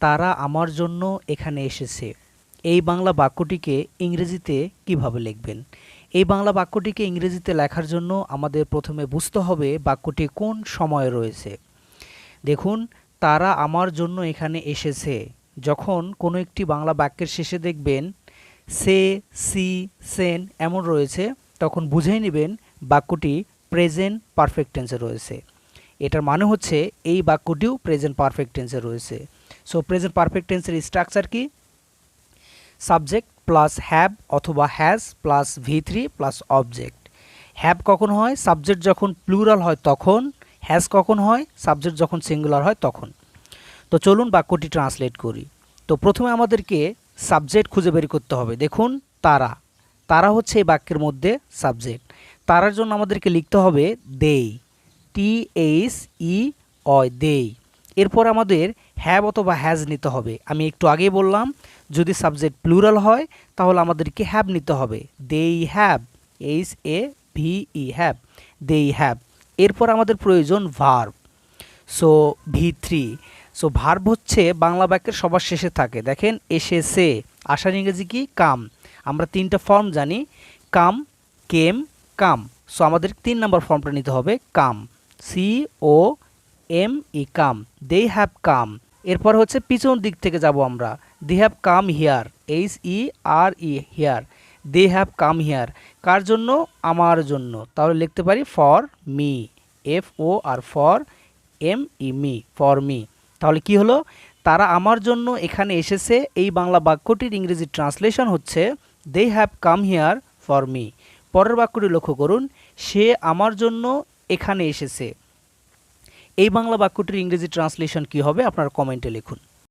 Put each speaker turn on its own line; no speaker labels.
তারা আমার জন্য এখানে এসেছে। এই বাংলা বাক্যটিকে ইংরেজিতে কীভাবে লিখবেন? এই বাংলা বাক্যটিকে ইংরেজিতে লেখার জন্য আমাদের প্রথমে বুঝতে হবে বাক্যটি কোন সময়ে রয়েছে। দেখুন, তারা আমার জন্য এখানে এসেছে। যখন কোনো একটি বাংলা বাক্যের শেষে দেখবেন, সে, সি, সেন এমন রয়েছে, তখন বুঝেই নেবেন বাক্যটি প্রেজেন্ট পারফেক্ট টেন্সে রয়েছে। এটার মানে হচ্ছে এই বাক্যটিও প্রেজেন্ট পারফেক্ট টেন্সে রয়েছে। সো প্রেজেন্ট পারফেক্ট টেন্সের স্ট্রাকচার কি? সাবজেক্ট প্লাস হ্যাভ অথবা has plus V three plus object have কখন হয়? সাবজেক্ট যখন প্লুরাল হয় তখন হ্যাজ কখন হয়? সাবজেক্ট যখন সিঙ্গুলার হয় তখন। তো চলুন বাক্যটি ট্রান্সলেট করি। তো প্রথমে আমাদেরকে সাবজেক্ট খুঁজে বের করতে হবে। দেখুন, তারা। তারা হচ্ছে এই বাক্যের মধ্যে সাবজেক্ট তারার জন্য আমাদেরকে লিখতে হবে দেই টি এইচ ই অয় দেই এরপর আমাদের হ্যাভ অথবা হ্যাজ নিতে হবে। আমি একটু আগেই বললাম, যদি সাবজেক্ট প্লুরাল হয়, তাহলে আমাদেরকে হ্যাভ নিতে হবে। They have H A V E have they have এরপর আমাদের প্রয়োজন verb so V three so verb হচ্ছে বাংলা বাক্যের সবার শেষে থাকে। দেখেন, এসেছে। আসার ইংরেজি কি? কাম আমরা তিনটা ফর্ম জানি। কাম কেম কাম সো আমাদের তিন নম্বর ফর্মটা নিতে হবে। Come C O M E come they have come এরপর হচ্ছে পিছন দিক থেকে যাব আমরা। They have come here H E R E here they have come here কার জন্য? আমার জন্য। তাহলে লিখতে পারি for me F O R for M E me for me তাহলে কি হলো? তারা আমার জন্য এখানে এসেছে। এই বাংলা বাক্যটির ইংরেজি ট্রান্সলেশন হচ্ছে they have come here for me পরের বাক্যটি লক্ষ্য করুন। সে আমার জন্য এখানে এসেছে। এই বাংলা বাক্যটির ইংরেজি ট্রান্সলেশন কি হবে আপনার কমেন্টে লিখুন।